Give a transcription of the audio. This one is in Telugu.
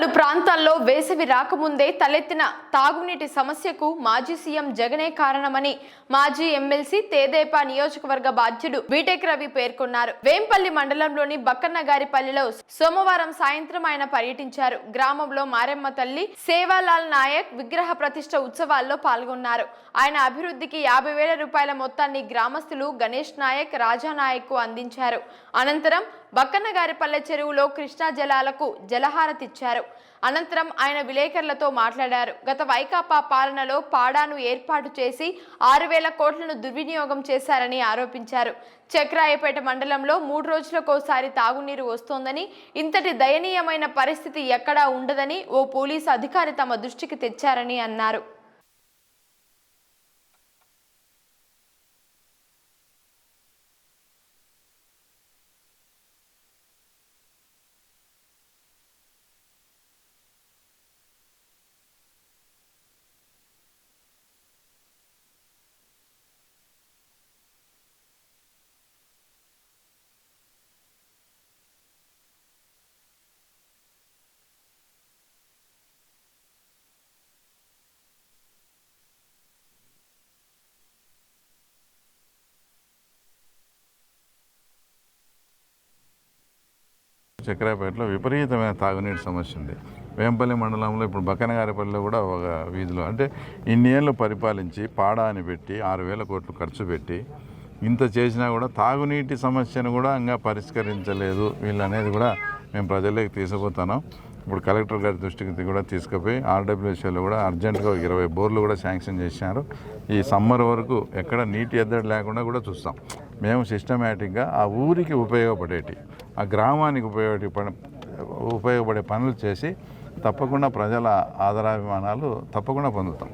పలు ప్రాంతాల్లో వేసవి రాకముందే తలెత్తిన తాగునీటి సమస్యకు మాజీ సీఎం జగనే కారణమని మాజీ ఎమ్మెల్సీ తేదేపా నియోజకవర్గ బాధ్యుడు బీటెక్ రవి పేర్కొన్నారు. వేంపల్లి మండలంలోని బక్కన్నగారిపల్లిలో సోమవారం సాయంత్రం ఆయన పర్యటించారు. గ్రామంలో మారెమ్మ తల్లి సేవాలాల్ నాయక్ విగ్రహ ప్రతిష్ట ఉత్సవాల్లో పాల్గొన్నారు. ఆయన అభివృద్ధికి యాభై వేల రూపాయల మొత్తాన్ని గ్రామస్తులు గణేష్ నాయక్ రాజా నాయక్కు అందించారు. అనంతరం బక్కన్నగారిపల్లె చెరువులో కృష్ణా జలాలకు జలహారతిచ్చారు. అనంతరం ఆయన విలేకరులతో మాట్లాడారు. గత వైకాపా పాలనలో పాడాను ఏర్పాటు చేసి ఆరు వేల కోట్లను దుర్వినియోగం చేశారని ఆరోపించారు. చక్రాయపేట మండలంలో మూడు రోజులకోసారి తాగునీరు వస్తోందని ఇంతటి దయనీయమైన పరిస్థితి ఎక్కడా ఉండదని ఓ పోలీసు అధికారి తమ దృష్టికి తెచ్చారని అన్నారు. చక్రాపేటలో విపరీతమైన తాగునీటి సమస్య ఉంది. వేంపల్లి మండలంలో ఇప్పుడు బక్కనగారిపల్లిలో కూడా ఒక వీధిలో అంటే ఇన్నేళ్ళు పరిపాలించి పాడా అని పెట్టి ఆరు వేల కోట్లు ఖర్చు పెట్టి ఇంత చేసినా కూడా తాగునీటి సమస్యను కూడా ఇంకా పరిష్కరించలేదు. వీళ్ళు అనేది కూడా మేము ప్రజల్లోకి తీసుకుపోతున్నాం. ఇప్పుడు కలెక్టర్ గారి దృష్టికి కూడా తీసుకుపోయి ఆర్డబ్ల్యూసీలో కూడా అర్జెంటుగా ఇరవై బోర్లు కూడా శాంక్షన్ చేశారు. ఈ సమ్మర్ వరకు ఎక్కడ నీటి ఎద్దడి లేకుండా కూడా చూస్తాం. మేము సిస్టమేటిక్గా ఆ ఊరికి ఉపయోగపడేటి ఆ గ్రామానికి ఉపయోగపడే ఉపయోగపడే పనులు చేసి తప్పకుండా ప్రజల ఆదరాభిమానాలు తప్పకుండా పొందుతాం.